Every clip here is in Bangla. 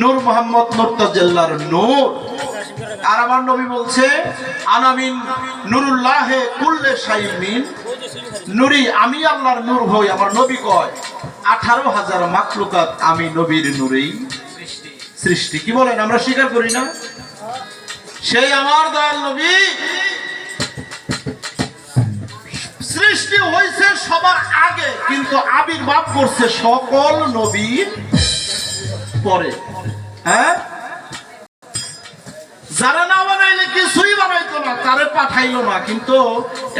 নূর মোহাম্মদ নুরতাজাল্লার নূর। আর আমার নবী বলছে, আনামিন নুরুল্লাহে কুল্লে শাইমিন। নুরি, আমি আল্লাহর নূর হই। আমার নবী কয়, আঠারো হাজার মাকলুকাত আমি নবীর নূরেই সৃষ্টি। কি বলেন, আমরা স্বীকার করি না? সেই আমার দয়াল নবী। সৃষ্টি হয়েছে সবার আগে, কিন্তু আবির্ভাব করছে সকল নবীর পরে। হ্যাঁ? যারা না বানাইলে কিছুই বানাইতো না, তারে পাঠাইলো না। কিন্তু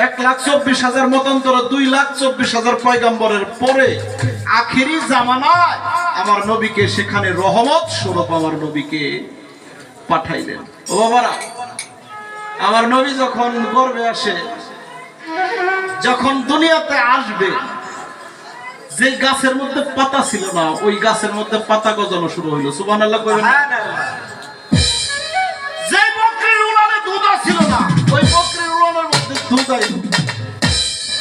এক লাখ চব্বিশ হাজার মতান্তর দুই লাখ চব্বিশ হাজার পয়গাম্বরের পরে আখিরি জামানায় আমার নবীকে সেখানে রহমত স্বরূপ আমার নবীকে পাঠাইলেন। ও বাবারা, আমার নবী যখন গর্বে আসে, যখন দুনিয়াতে আসবে যে গাছের মধ্যে পাতা ছিল না, ওই গাছের মধ্যে পাতা গজানো শুরু হইল। সুবান আল্লাহ কইবেন না? যে বকরির উলানে দুধ ছিল না, ওই বকরির উলানের মধ্যে দুধ আইল।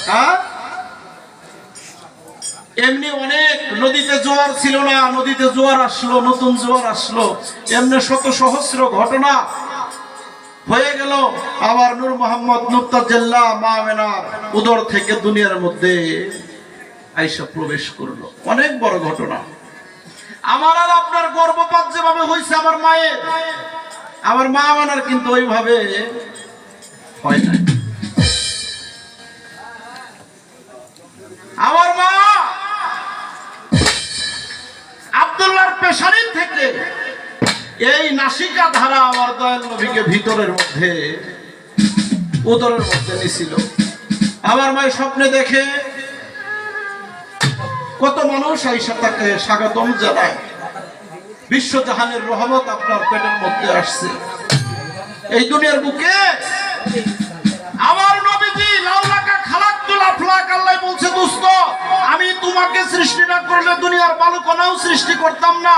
হ্যাঁ? এমনি অনেক নদীতে জোয়ার ছিল না, নদীতে জোয়ার আসলো, নতুন জোয়ার আসলো। এমনি শত সহস্র ঘটনা হয়ে গেল। আবার নূর মোহাম্মদ নুক্তাজেল্লা মা মেনার উদর থেকে দুনিয়ার মধ্যে আইসা প্রবেশ করল। অনেক বড় ঘটনা। আমার আর আপনার গর্ভপাত যেভাবে হয়েছে আমার মায়ের, আমার মা মানার কিন্তু ওইভাবে হয় না আমার মা আব্দুল্লাহর পেশারির থেকে এই নাসিকা ধারা আমার দয়াল নবীকে ভিতরের মধ্যে, উদরের মধ্যে নিছিল। আমার মায়ের স্বপ্নে দেখে কত মানুষ আইসা তাকে স্বাগতম জানায়। বিশ্ব বিশ্বজাহানের রহমত আপনার পেটের মধ্যে আসছে। এই দুনিয়ার বুকে আমার নবীজি লাউলাকা খালাক্তুল আফলাক আল্লাহ বলছে দোস্ত আমি তোমাকে সৃষ্টি না করলে দুনিয়ার বালুকণাও সৃষ্টি করতাম না।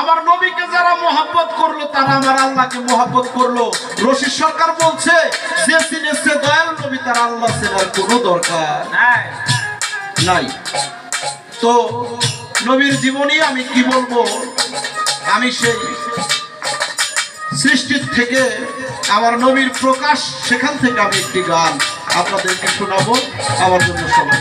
আমার নবীকে যারা মোহাব্বত করল তারা আমার আল্লাহকে মোহাব্বত করল। রশিদ সরকার বলছে যে চিনেছে দয়াল নবী তার আল্লাহ চেনার কোনো দরকার নাই। তো নবীর জীবনী আমি কি বলব? আমি সেই সৃষ্টির থেকে আমার নবীর প্রকাশ সেখান থেকে আমি একটি গান আপনাদেরকে শোনাবো। আমার জন্য সবাই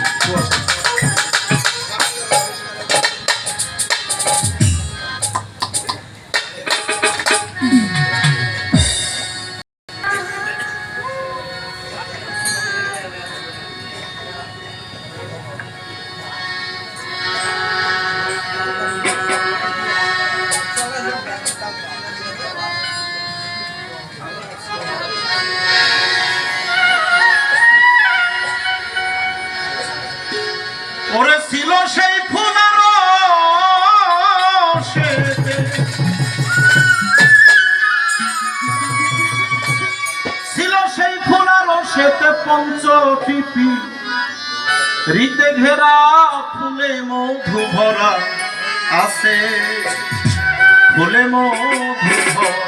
রীতে ঘেরা ফুলে মধু ভরা আছে। ফুলে মধু ভরা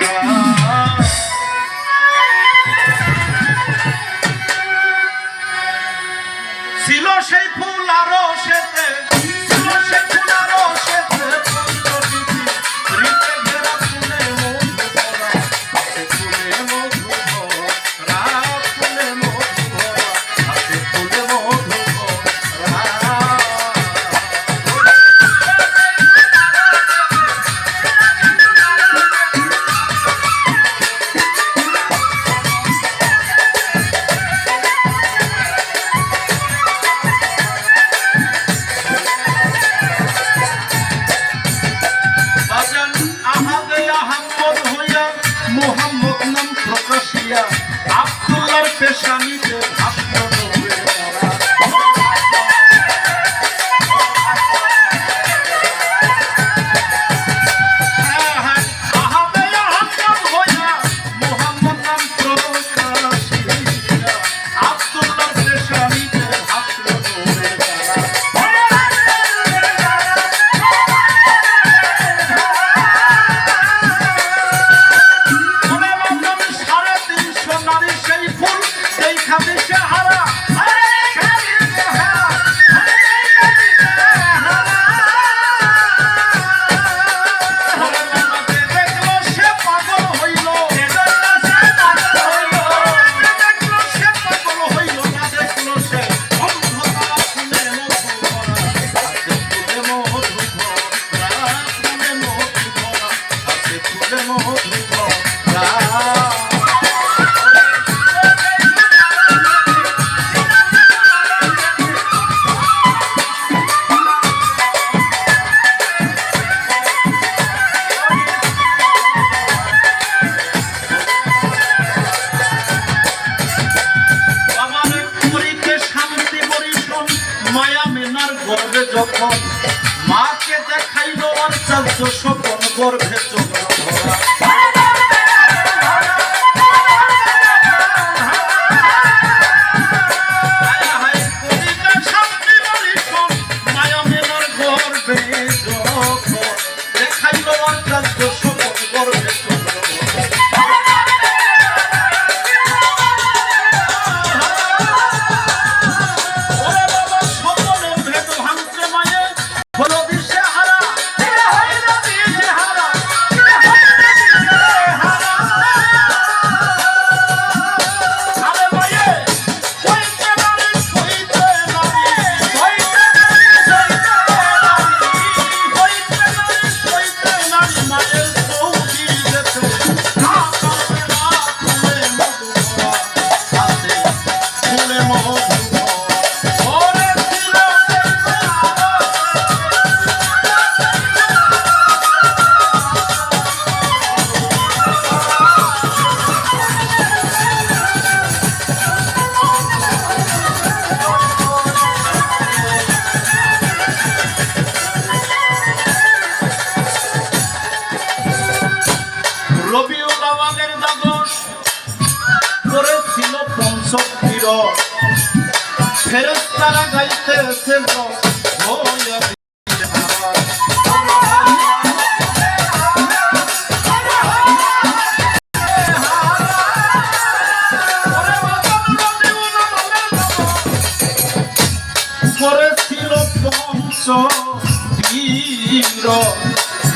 গর্বে মাকে দেখাইল আর চালতো স্বপন গর্ভে।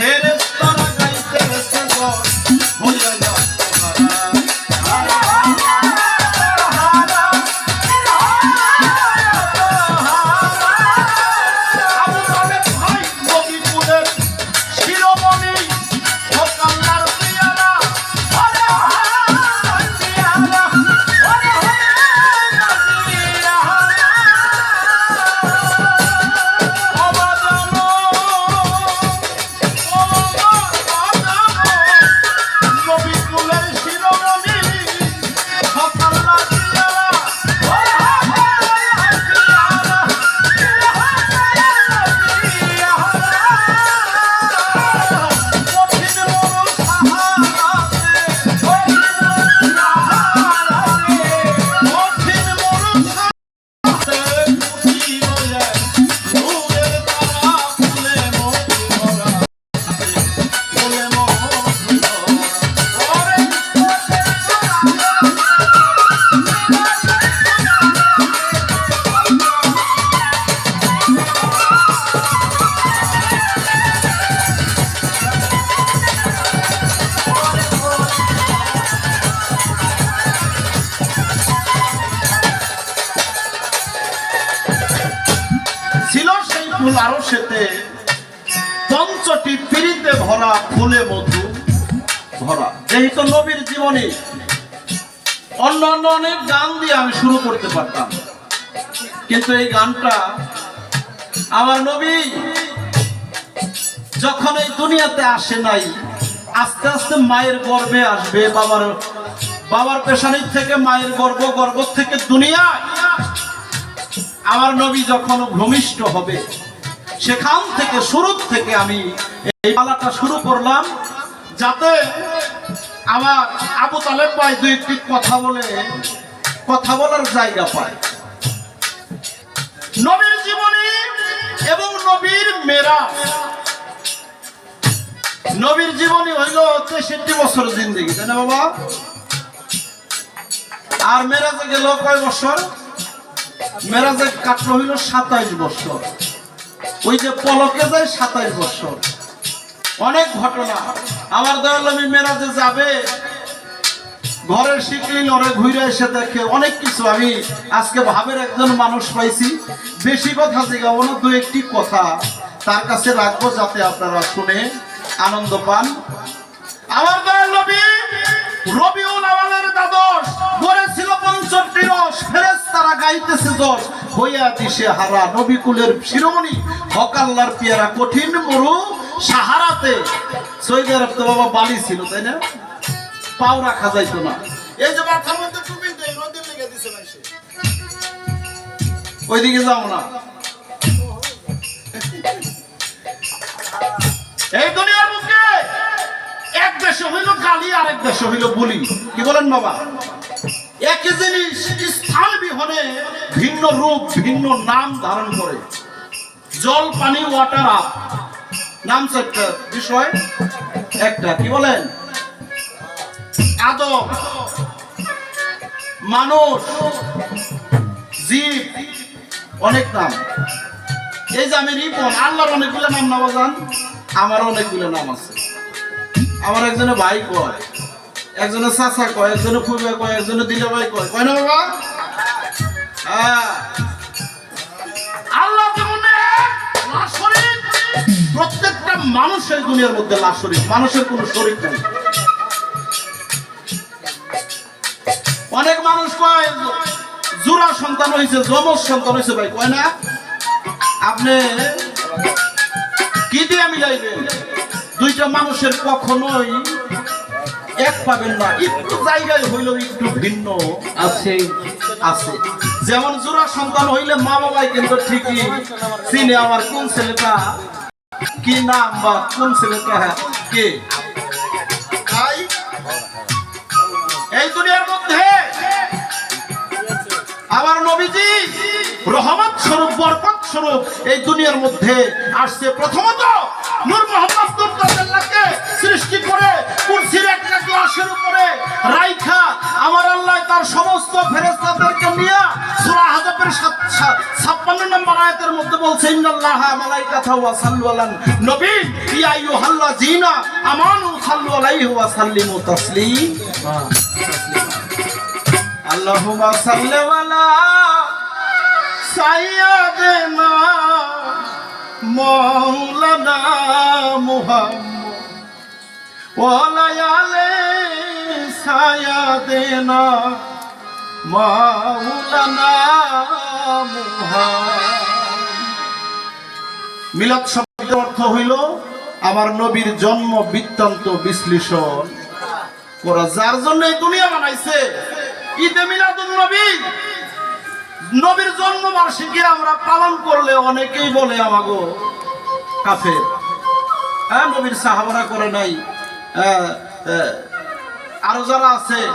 Hit it! সেই ফুল আরও সেতে পঞ্চটি পিড়িতে ভরা ফুলে মধু ভরা। যেহেতু নবীর জীবনী অন্য অন্য অনেক গান দিয়ে আমি শুরু করতে পারতাম। কিন্তু এই গানটা আমার নবী যখন এই দুনিয়াতে আসে নাই, আস্তে আস্তে মায়ের গর্ভে আসবে, বাবার বাবার পেশানির থেকে মায়ের গর্ভ গর্ভ থেকে দুনিয়ায়। আমার নবী যখন ভূমিষ্ঠ হবে সেখান থেকে শুরু থেকে আমি এই পালাটা শুরু করলাম, যাতে আমার আবু তালেব ভাই দুই একটি কথা বলে, কথা বলার জায়গা পায়। নবীর জীবনী এবং নবীর মেরা নবীর জীবনী হইল তেষট্টি বছর জিন্দগি, তাই না বাবা? আর মেরাজে গেল কয় বছর? মেরাজে কাটলো হইল সাতাইশ বছর। ওই যে পলকে যায় সাতাইশ বছর। অনেক ঘটনা। আমার দয়ালমী মেরাজে যাবে। ঘরের শিকলি লড়ে ঘুরে এসে দেখে অনেক কিছু। আমি আজকে ভাবের একজন মানুষ পাইছি। বেশি কথা জিগাবো না, দু একটি কথা তার কাছে রাখব যাতে আপনারা শুনে আনন্দ পান। আমার দয়াল নবী রবিউল আওয়ালের দ্বাদশ পড়েছিল পঞ্চমটি রস ফেরেশতারা গাইতেছে যশ হইয়া দিশে হারা নবী কুলের শিরোমণি হকাল্লার পিয়ারা কঠিন মরু সাহারাতে। সৌদি আরব তো বাবা বালি ছিল, তাই না? পাও রাখা যাইতো না। এই যে মাথার মধ্যে টুপি দেয় নদীর লেগে দিছে ভাই সে। ওইদিকে যাও না। এই দুনিয়ার বুকে এক দেশে হইল কালি আর এক দেশে হইল বুলি। কি বলেন বাবা? একই জিনিস স্থান বিহনে ভিন্ন রূপ, ভিন্ন নাম ধারণ করে। জল, পানি ওয়াটার আপ। নাম একটা বিষয়, একটা, কি বলেন? আদম মানুষ, জীব, অনেক নাম। এই যে আমি রিপন, আল্লাহর অনেকগুলো নাম না বাজান আমার অনেকগুলো নাম আছে। আমার একজনে ভাই কয় একজনে চাচা কয়, একজনে ফুবে কয়, একজনে দিলে ভাই কয়। কয় না বাবা? হ্যাঁ। মানুষের দুনিয়ার মধ্যে লাশরিক মানুষের কোনো শরীর নেই। অনেক মানুষ কয় জোড়া সন্তান হয়েছে যমজ সন্তান হয়েছে ভাই। কয় না, আপনি কি দিয়ে মিলাইবেন দুইটা মানুষের কখনোই এক পাবেন না, একটু জায়গায় হইলেও একটু ভিন্ন আছে আছে। যেমন জোড়া সন্তান হইলে মা বাবাই কিন্তু ঠিকই চিনে আমার কোন ছেলেটা, কি নাম বা কোন ছেলেটা কে? তাই এই দুনিয়ার মধ্যে আমার নবীজি রহমত স্বরূপ, বরকত স্বরূপ এই দুনিয়ার মধ্যে আসছে। প্রথমত নূর মোহাম্মদ সৃষ্টি করে কুরসির গ্লাসের উপরে রাইখা আমার আল্লাহ তার সমস্ত ফেরেশতাদেরকে নিয়ে সূরা হাজাবের ছাপ্পান্ন নম্বর আয়াতের মধ্যে বলছে, ইন্নাল্লাহ মালাইকাতাহু ওয়া সাল্লু আলান নবী। ইয়া আইয়ুহাল্লাযিনা আমানু সাল্লু ওয়া সাল্লিমু তাসলিমা। আল্লাহুম্মা সাল্লি আলা মাওলানা মুহাম্মদ সাইয়্যিদিনা মাওলানা মুহাম্মদ মিলাদ শব্দের অর্থ হইল আমার নবীর জন্ম বৃত্তান্ত বিশ্লেষণ করা, যার জন্য দুনিয়া বানাইছে। ঈদে মিলাদুন নবী। নবীর জন্ম বার্ষিকী আমরা পালন করলে অনেকেই বলে আমাগো, কাফের। হ্যাঁ নবীর সাহাবারা করে নাই। আরও যারা আছে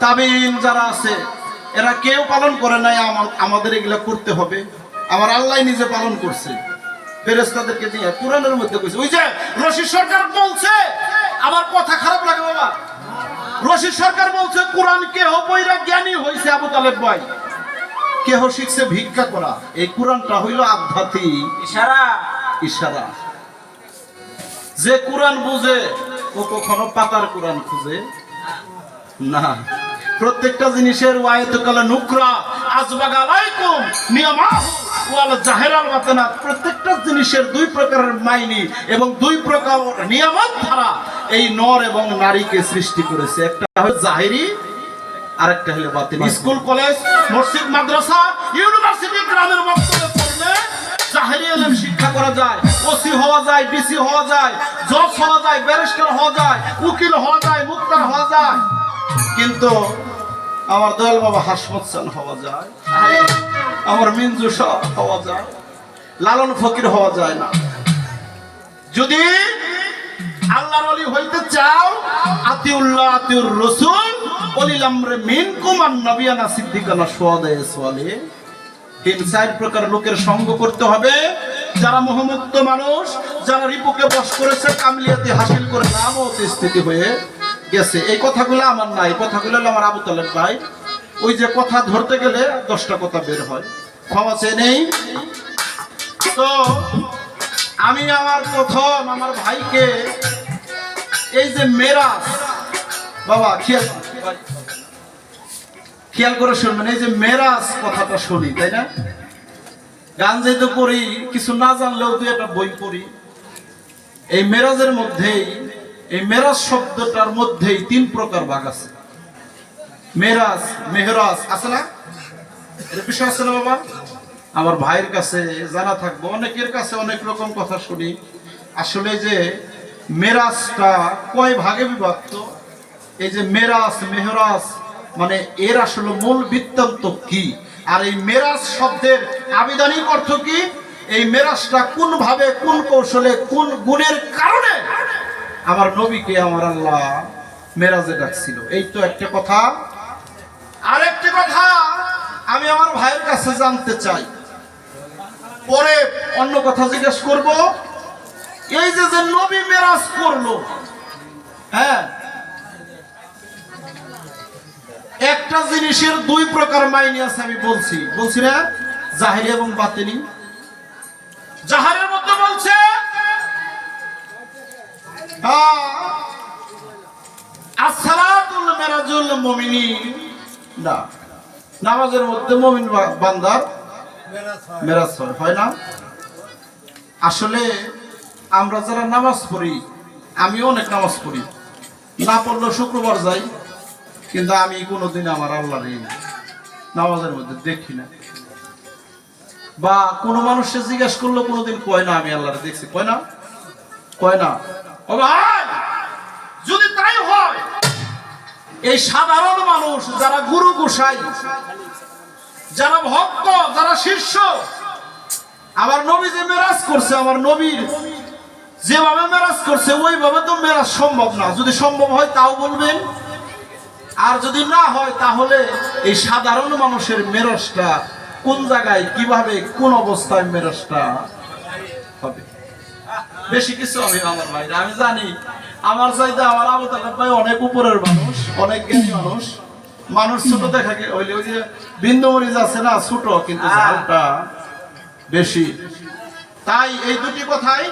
তাবিন যারা আছে এরা কেউ পালন করে নাই আমা- আমাদের এগুলা করতে হবে। আমার আল্লাহ নিজে পালন করছে। ফেরেস্তাদেরকে দিয়ে কোরআনের মধ্যে কইছে ওই যে রশিদ সরকার বলছে আমার কথা খারাপ লাগে বাবা। রশিদ সরকার বলছে কোরআন কেহ বইরা জ্ঞানী হইছে আবু তালেব ভাই। কেহ শিখছে ভিক্ষা করা। এই কোরআনটা হইল আধ্যাত্মিক ইশারা। ইশারা। যে কোরআন বুঝে ও কখনো পাতার কোরআন খুঁজে? না। প্রত্যেকটা জিনিসের ওয়াইতকালা নুকরা আজবাগ আলাইকুম ওয়াল জাহেরাল প্রত্যেকটা জিনিসের দুই প্রকারের মাইনি এবং দুই প্রকার নিয়ামত ধারা এই নর এবং নারীকে সৃষ্টি করেছে। একটা হলো জাহেরি আরেকটা হলো বাতিল স্কুল কলেজ মসজিদ মাদ্রাসা ইউনিভার্সিটি গ্রামের পড়লে শিক্ষা করা যায়, ওসি হওয়া যায় হওয়া যায় হওয়া যায়, ব্যারিস্টার হওয়া যায়, উকিল হওয়া যায়, মুক্তার হওয়া যায়। কিন্তু আমার বাবা হওয়া যায়, আমার হওয়া যায়, লালন ফকির হওয়া যায় না। যদি আল্লাহর অলি হইতে চাও, আতিউল্লাহ, আতিউর রসুল অলিল আমরে মিন কুমান নবিয়ানা সিদ্দিকানা সোয়াদে সোয়ালে তিন, চার প্রকার লোকের সঙ্গ করতে হবে। যারা মোহমুক্ত মানুষ, যারা রিপুকে বশ করেছে, কামলিয়াতে হাসিল করে নাম ও স্থিতি হয়ে গেছে। এই কথাগুলো আমার না এই কথাগুলো হলো আমার আবু তালেব ভাই। ওই যে কথা ধরতে গেলে দশটা কথা বের হয়। ক্ষমা চেয়ে নেই। তো, আমি আমার প্রথম আমার ভাইকে এই যে মেরাজ, বাবা, খেয়াল খেয়াল করে শুনবেন, এই যে মেরাজ কথাটা শুনি, তাই না? গান যেহেতু পড়ি কিছু না জানলেও তুই একটা বই পড়ি। এই মেরাজের মধ্যেই, এই মেরাজ শব্দটার মধ্যেই তিন প্রকার ভাগ আছে। মেরাজ, মেহরাজ, আছে না? বিষয় আছে না বাবা? আমার ভাইয়ের কাছে জানা থাকব, অনেকের কাছে অনেক রকম কথা শুনি। আসলে যে মেরাজটা কয় ভাগে বিভক্ত? এই যে মেরাজ, মেহরাজ মানে এর আসলে মূল বৃত্তান্ত কি? আর এই মেরাজ শব্দের আবিধানিক অর্থ কি? এই মেরাজটা কোন ভাবে, কোন কৌশলে, কোন গুণের কারণে? আমার নবীকে আমার আল্লাহ মেরাজে ডাকছিল। এই তো একটা কথা। আর একটা কথা আমি আমার ভাইয়ের কাছে জানতে চাই। পরে অন্য কথা জিজ্ঞেস করব। এই যে যে নবী মেরাজ করল হ্যাঁ একটা জিনিসের দুই প্রকার মাইনে আছে আমি বলছি। বলছি না? জাহিরি এবং বাতিনি। জাহারের মধ্যে বলছে না, নামাজের মধ্যে মেরাজ হয় না? আসলে আমরা যারা নামাজ পড়ি, আমিও অনেক নামাজ পড়ি। না পড়লেও শুক্রবার যাই কিন্তু আমি কোনোদিন আমার আল্লাহর নামাজের মধ্যে দেখি না। বা কোনো মানুষকে জিজ্ঞেস করল কোনোদিন, কয় না, আমি আল্লাহরে দেখছি। কয় না? কয় না? যদি তাই হয়, এই সাধারণ মানুষ যারা গুরু গোসাই, যারা ভক্ত, যারা শিষ্য, আমার নবী যে মেরাজ করছে, আমার নবীর যেভাবে মেরাজ করছে, ওইভাবে তো মেরাজ সম্ভব না। যদি সম্ভব হয় তাও বলবেন। আর যদি না হয় তাহলে এই সাধারণ মানুষের মেরসটা কোন জায়গায় কীভাবে কোন অবস্থায় মেরসটা হবে? বেশি কিছু আমি আমার ভাইরা আমি জানি। আমার চাইতে আমার আবু তালেব ভাই অনেক উপরের মানুষ অনেক জ্ঞানী মানুষ। মানুষ ছোট দেখা গে- ওই ওই যে বিন্দু মরিচ আছে না ছোট কিন্তু ঝালটা বেশি। তাই এই দুটি কথাই